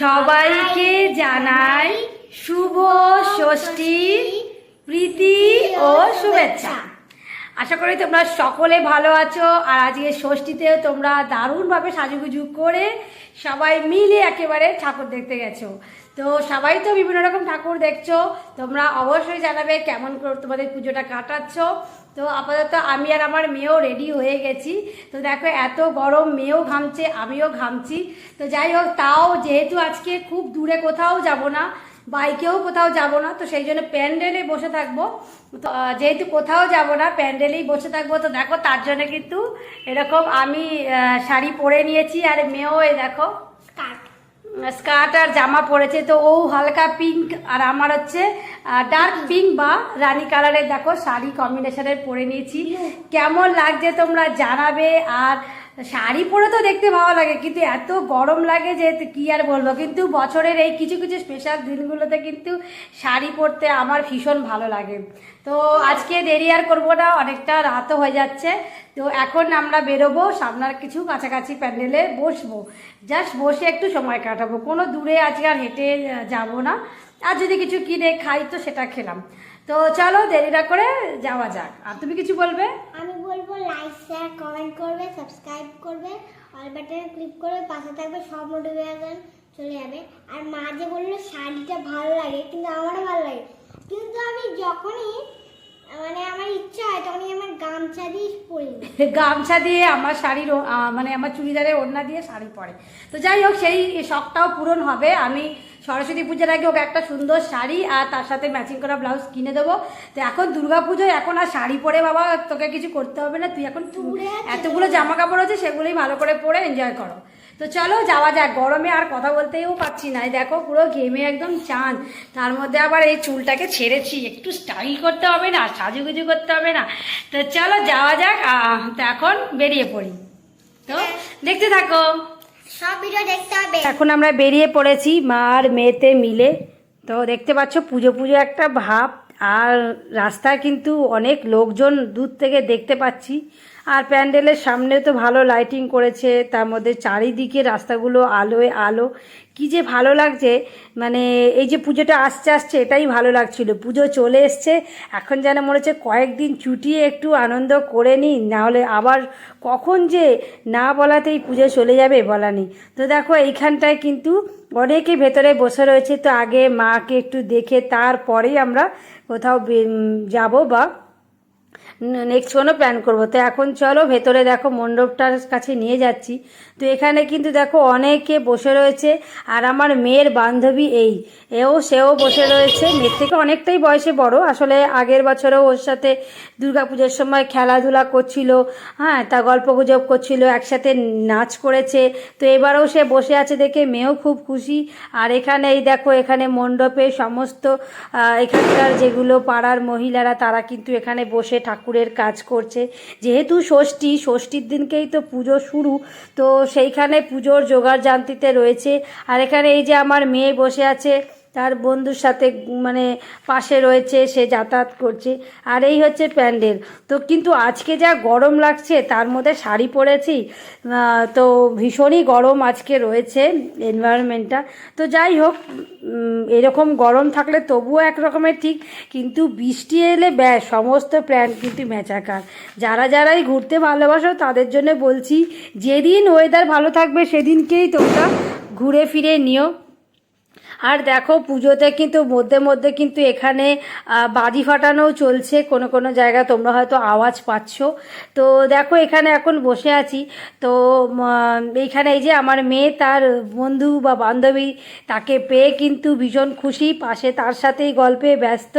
সবাইকে জানাই শুভ ষষ্ঠী, প্রীতি ও শুভেচ্ছা। আশা করি তোমরা সকলে ভালো আছো আর আজকে ষষ্ঠীতেও তোমরা দারুণভাবে সাজুগুজু করে সবাই মিলে একেবারে ঠাকুর দেখতে গেছো। তো সবাই তো বিভিন্ন রকম ঠাকুর দেখছ, তোমরা অবশ্যই জানাবে কেমন করে তোমাদের পুজোটা কাটাচ্ছ। তো আপাতত আমি আর আমার মেয়েও রেডি হয়ে গেছি। তো দেখো, এত গরম, মেয়েও ঘামছে, আমিও ঘামছি। তো যাই হোক, তাও যেহেতু আজকে খুব দূরে কোথাও যাব না, বাইকেও কোথাও যাব না, তো সেই জন্য প্যান্ডেলে বসে থাকব। তো যেহেতু কোথাও যাব না, প্যান্ডেলেই বসে থাকব। তো দেখো, তার জন্য কিন্তু এরকম আমি শাড়ি পরে নিয়েছি আর মেয়েও দেখো স্কার্ট আর জামা পরেছে তো ও হালকা পিঙ্ক আর আমার হচ্ছে ডার্ক পিঙ্ক বা রানী কালারের দেখো শাড়ি কম্বিনেশনের পরে নিয়েছি। কেমন লাগছে তোমরা জানাবে আর শাড়ি পরে তো দেখতে ভালো লাগে, কিন্তু এত গরম লাগে যে কি আর বলব? কিন্তু বছরের এই কিছু কিছু স্পেশাল দিনগুলোতে কিন্তু শাড়ি পরতে আমার ভীষণ ভালো লাগে। তো আজকে দেরি আর করব না, অনেকটা রাতও হয়ে যাচ্ছে। তো এখন আমরা বেরোবো, সামনার কিছু কাছাকাছি প্যান্ডেলে বসবো। জাস্ট বসে একটু সময় কাটাবো। কোনো দূরে আজকে আর হেঁটে যাব না। আর যদি কিছু কিনে খাই তো সেটা খেলাম। তো চলো দেরি না করে যাওয়া যাক। আর তুমি কিছু বলবে? আমি বলব লাইক শেয়ার কমেন্ট করবে সাবস্ক্রাইব করবে অল বাটনে ক্লিক করবে পাশে থাকবে সব নোটিফিকেশন চলে যাবে। আর মা যে বলল শাড়িটা ভালো লাগে কিন্তু আমারও ভালো লাগে। কিন্তু আমি যখনই মানে আমার ইচ্ছা হয় তখনই আমার গামছা দিয়ে পরি। গামছা দিয়ে আমার শাড়ির মানে আমার চুড়িদারের ওড়না দিয়ে শাড়ি পরে। তো যাই হোক সেই শখটাও পূরণ হবে। আমি সরস্বতী পুজোর আগে ওকে একটা সুন্দর শাড়ি আর তার সাথে ম্যাচিং করা ব্লাউজ কিনে দেবো। তো এখন দুর্গা পুজোয় এখন আর শাড়ি পরে বাবা তোকে কিছু করতে হবে না। তুই এখন এতগুলো জামা কাপড় আছে সেগুলোই ভালো করে পরে এনজয় করো। তো চলো যাওয়া যাক গরমে আর কথা বলতেও পারছি না। এই দেখো পুরো ঘেমে একদম চান। তার মধ্যে আবার এই চুলটাকে ছেড়েছি। একটু স্টাইল করতে হবে না সাজুগুজু করতে হবে না। তো চলো যাওয়া যাক তো এখন বেরিয়ে পড়ি। তো দেখতে থাকো। এখন আমরা বেরিয়ে পড়েছি, মা আর মেয়েতে মিলে। তো দেখতে পাচ্ছ, পুজো পুজো একটা ভাব। আর রাস্তায় কিন্তু অনেক লোকজন দূর থেকে দেখতে পাচ্ছি। আর প্যান্ডেলের সামনে তো ভালো লাইটিং করেছে। তার মধ্যে চারিদিকে রাস্তাগুলো আলোয় আলো। কি যে ভালো লাগছে মানে এই যে পুজোটা আসছে আসছে, এটাই ভালো লাগছিল। পুজো চলে এসছে, এখন যেন মনে হচ্ছে কয়েকদিন চুটিয়ে একটু আনন্দ করে নিই নাহলে আবার কখন যে না বলাতেই পুজো চলে যাবে বলা নেই। তো দেখো, এইখানটায় কিন্তু অনেকে ভেতরে বসে রয়েছে, তো আগে মাকে একটু দেখে তারপরেই আমরা কোথাও যাব বা নেক্সট কোনো প্ল্যান করব। তো এখন চলো ভেতরে দেখো মণ্ডপটার কাছে নিয়ে যাচ্ছি। তো এখানে কিন্তু দেখো অনেকে বসে রয়েছে, আর আমার মেয়ের বান্ধবী এই। এও, সেও বসে রয়েছে। মেয়ের থেকে অনেকটাই বয়সে বড়। আসলে আগের বছরেও ওর সাথে দুর্গাপুজোর সময় খেলাধুলা করছিল হ্যাঁ তা গল্প গুজব করছিল, একসাথে নাচ করেছে। তো এবারেও সে বসে আছে দেখে মেয়েও খুব খুশি। আর এখানে এই দেখো, এখানে মণ্ডপে সমস্ত এখানকার যেগুলো পাড়ার মহিলারা, তারা কিন্তু এখানে বসে ঠাকুরের কাজ করছে। যেহেতু ষষ্ঠী, ষষ্ঠীর দিনকেই তো পুজো শুরু, তো সেইখানে পুজোর জোগাড় জানতিতে রয়েছে। আর এখানে এই যে আমার মেয়ে বসে আছে তার বন্ধুর সাথে মানে পাশে রয়েছে, সে যাতায়াত করছে। আর এই হচ্ছে প্যান্ডেল। তো কিন্তু আজকে যা গরম লাগছে, তার মধ্যে শাড়ি পরেছি। তো ভীষণই গরম আজকে রয়েছে এনভায়রনমেন্টটা তো যাই হোক এরকম গরম থাকলে তবুও এক রকমের ঠিক, কিন্তু বৃষ্টি এলে ব্যাস, সমস্ত প্ল্যান কিন্তু ম্যাচাকার। যারা যারাই ঘুরতে ভালোবাসো, তাদের জন্য বলছি, যেদিন ওয়েদার ভালো থাকবে, সেদিনকেই তোমরা ঘুরে ফিরে নিও। আর দেখো পুজোতে কিন্তু মধ্যে মধ্যে কিন্তু এখানে বাজি ফাটানোও চলছে। কোনো কোনো জায়গায় তোমরা হয়তো আওয়াজ পাচ্ছ। তো দেখো এখানে এখন বসে আছি। তো এইখানে এই যে আমার মেয়ে, তার বন্ধু বা বান্ধবী, তাকে পেয়ে কিন্তু ভীষণ খুশি। পাশে তার সাথেই গল্পে ব্যস্ত।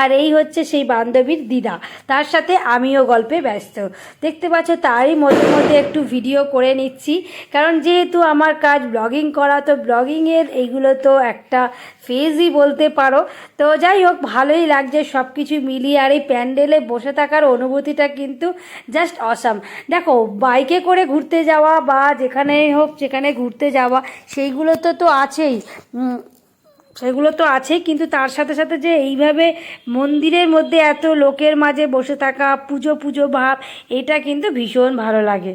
আর এই হচ্ছে সেই বান্ধবীর দিদা। তার সাথে আমিও গল্পে ব্যস্ত। দেখতে পাচ্ছ, তারই মধ্যে মধ্যে একটু ভিডিও করে নিচ্ছি। কারণ যেহেতু আমার কাজ ব্লগিং করা, তো ব্লগিংয়ের এইগুলো তো একটা ফেজই বলতে পারো। তো যাই হোক, ভালোই লাগছে সব কিছু মিলিয়ে। আর এই প্যান্ডেলে বসে থাকার অনুভূতিটা কিন্তু জাস্ট অসাম দেখো বাইকে করে ঘুরতে যাওয়া বা যেখানে হোক, যেখানে ঘুরতে যাওয়া, সেইগুলো তো তো আছেই। সেগুলো তো আছেই, কিন্তু তার সাথে সাথে যে এইভাবে মন্দিরের মধ্যে এত লোকের মাঝে বসে থাকা, পুজো পুজো ভাব, এটা কিন্তু ভীষণ ভালো লাগে।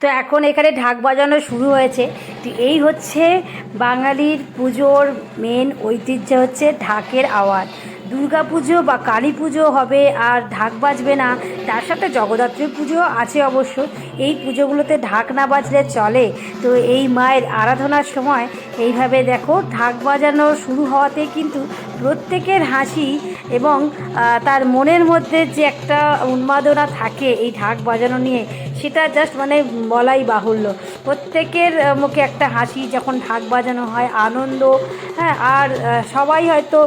তো এখন এখানে ঢাক বাজানো শুরু হয়েছে। তো এই হচ্ছে বাঙালির পুজোর মেন ঐতিহ্য হচ্ছে ঢাকের আওয়াজ। দুর্গা পুজো বা কালী পুজো হবে আর ঢাক বাজবে না, তার সাথে জগদ্ধাত্রী পুজো আছে অবশ্য। এই পুজোগুলোতে ঢাক না বাজলে চলে। তো এই মায়ের আরাধনার সময় এইভাবে দেখো, ঢাক বাজানো শুরু হওয়াতে কিন্তু প্রত্যেকের হাসি এবং তার মনের মধ্যে যে একটা উন্মাদনা থাকে এই ঢাক বাজানো নিয়ে সেটা জাস্ট মানে বলাই বাহুল্য। প্রত্যেকের মুখে একটা হাসি, যখন ঢাক বাজানো হয়, আনন্দ হ্যাঁ আর সবাই হয়তো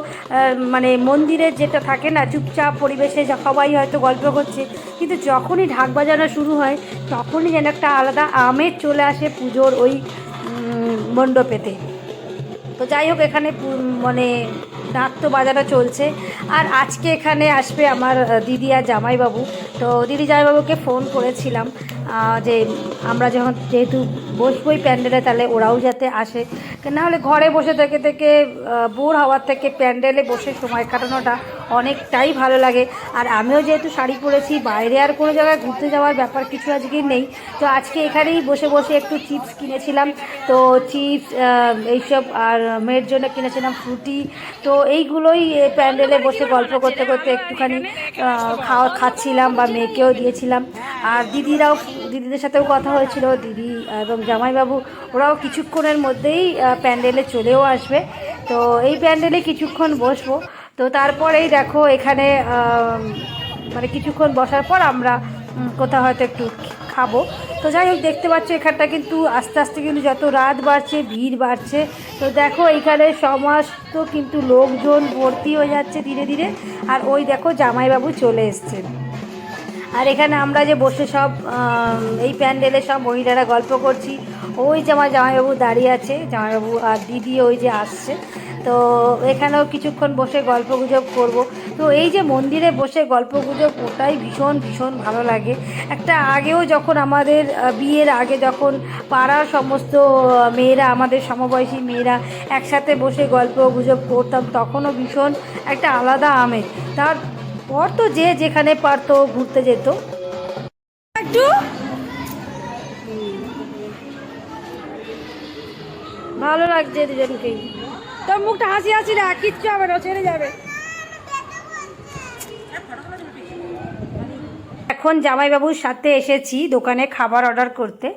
মানে মন্দিরের যেটা থাকে না, চুপচাপ পরিবেশে সবাই হয়তো গল্প করছে, কিন্তু যখনই ঢাক বাজানো শুরু হয়, তখনই যেন একটা আলাদা আমেজ চলে আসে পুজোর ওই মণ্ডপেতে। তো যাই হোক, এখানে মানে তো বাজানো চলছে। আর আজকে এখানে আসবে আমার দিদি আর জামাইবাবু। তো দিদি জামাইবাবুকে ফোন করেছিলাম যে আমরা যখন যেহেতু বসবই প্যান্ডেলে, তাহলে ওরাও যাতে আসে। না হলে ঘরে বসে থেকে থেকে বোর হওয়ার থেকে প্যান্ডেলে বসে সময় কাটানোটা অনেকটাই ভালো লাগে। আর আমিও যেহেতু শাড়ি পরেছি, বাইরে আর কোনো জায়গায় ঘুরতে যাওয়ার ব্যাপার কিছু আজকে নেই। তো আজকে এখানেই বসে বসে একটু চিপস কিনেছিলাম। তো চিপস এইসব আর মেয়ের জন্য কিনেছিলাম ফ্রুটি। তো এইগুলোই প্যান্ডেলে বসে গল্প করতে করতে একটুখানি খাওয়া খাচ্ছিলাম বা মেয়েকেও দিয়েছিলাম। আর দিদিরাও, দিদিদের সাথেও কথা হয়েছিল, দিদি এবং জামাইবাবু, ওরাও কিছুক্ষণের মধ্যেই প্যান্ডেলে চলেও আসবে। তো এই প্যান্ডেলে কিছুক্ষণ বসবো। তো তারপরেই দেখো এখানে মানে কিছুক্ষণ বসার পর আমরা কোথাও হয়তো একটু খাব। তো যাই হোক, দেখতে পাচ্ছ এখানটা কিন্তু আস্তে আস্তে কিন্তু যত রাত বাড়ছে, ভিড় বাড়ছে। তো দেখো এখানে সমস্ত কিন্তু লোকজন ভর্তি হয়ে যাচ্ছে ধীরে ধীরে। আর ওই দেখো জামাইবাবু চলে এসছেন। আর এখানে আমরা যে বসে সব এই প্যান্ডেলে সব মহিলারা গল্প করছি। ওই যে আমার জামাইবাবু দাঁড়িয়ে আছে, জামাইবাবু আর দিদি ওই যে আসছে। তো এখানেও কিছুক্ষণ বসে গল্প গুজব করব। তো এই যে মন্দিরে বসে গল্প গুজব ওটাই ভীষণ ভীষণ ভালো লাগে। একটা আগেও যখন আমাদের বিয়ের আগে যখন পাড়ার সমস্ত মেয়েরা, আমাদের সমবয়সী মেয়েরা একসাথে বসে গল্প গুজব করতাম, তখনও ভীষণ একটা আলাদা আমেজ। তার পর তো যে যেখানে পারতো ঘুরতে যেত। একটু। ভালো লাগছে দুজনকেই তোর মুখটা হাসি হাসি না কিচ্ছু হবে না ছেড়ে যাবে। এখন জামাইবাবুর সাথে এসেছি দোকানে খাবার অর্ডার করতে।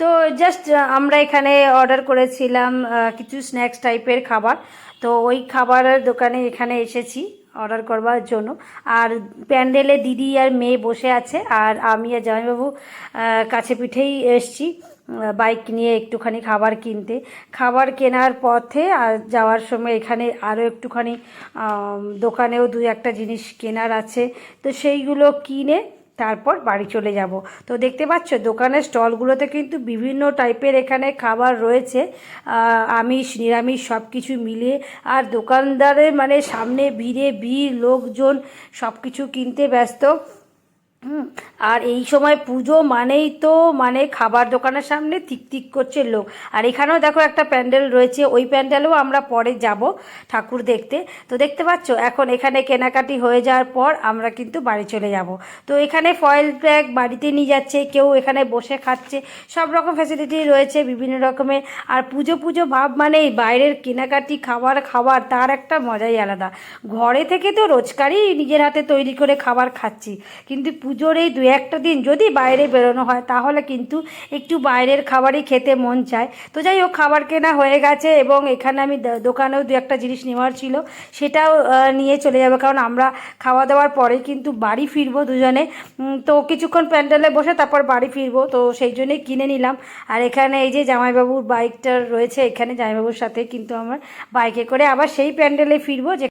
তো জাস্ট আমরা এখানে অর্ডার করেছিলাম কিছু স্ন্যাক্স টাইপের খাবার। তো ওই খাবারের দোকানে এখানে এসেছি। অর্ডার করবার জন্য। আর প্যান্ডেলে দিদি আর মেয়ে বসে আছে, আর আমি আর জামাইবাবু কাছে পিঠেই এসছি বাইক নিয়ে একটুখানি খাবার কিনতে। খাবার কেনার পথে, আর যাওয়ার সময় এখানে আরও একটুখানি দোকানেও দু একটা জিনিস কেনার আছে। তো সেইগুলো কিনে তারপর বাড়ি চলে যাব। তো দেখতে পাচ্ছ, দোকানের স্টলগুলোতে কিন্তু বিভিন্ন টাইপের এখানে খাবার রয়েছে। আমিষ, নিরামিষ সব কিছু মিলিয়ে আর দোকানদারের মানে সামনে ভিড়ে ভিড়, লোকজন সব কিছু কিনতে ব্যস্ত। হুম, আর এই সময় পুজো মানেই তো মানে খাবার দোকানের সামনে ঠিক ঠিক করছে লোক। আর এখানেও দেখো একটা প্যান্ডেল রয়েছে ওই প্যান্ডেলেও আমরা পরে যাব ঠাকুর দেখতে। তো দেখতে পাচ্ছ এখন এখানে কেনাকাটি হয়ে যাওয়ার পর আমরা কিন্তু বাড়ি চলে যাব। তো এখানে ফয়েল ব্যাগ বাড়িতে নিয়ে যাচ্ছে কেউ এখানে বসে খাচ্ছে সব রকম ফ্যাসিলিটি রয়েছে বিভিন্ন রকমের। আর পুজো পুজো ভাব মানেই বাইরের কেনাকাটি খাবার খাবার তার একটা মজাই আলাদা। ঘরে থেকে তো রোজকারই নিজের হাতে তৈরি করে খাবার খাচ্ছি কিন্তু পুজোর এই দু একটা দিন যদি বাইরে বেরোনো হয়, তাহলে কিন্তু একটু বাইরের খাবারই খেতে মন চায়। তো যাই হোক, খাবার কেনা হয়ে গেছে এবং এখানে আমি দোকানেও দু একটা জিনিস নেওয়ার ছিল, সেটাও নিয়ে চলে যাবে। কারণ আমরা খাওয়া দাওয়ার পরে কিন্তু বাড়ি ফিরবো দুজনে। তো কিছুক্ষণ প্যান্ডেলে বসে তারপর বাড়ি ফিরবো। তো সেই জন্যই কিনে নিলাম। আর এখানে এই যে জামাইবাবুর বাইকটা রয়েছে, এখানে জামাইবাবুর সাথে কিন্তু আমার বাইকে করে আবার সেই প্যান্ডেলে ফিরবো যে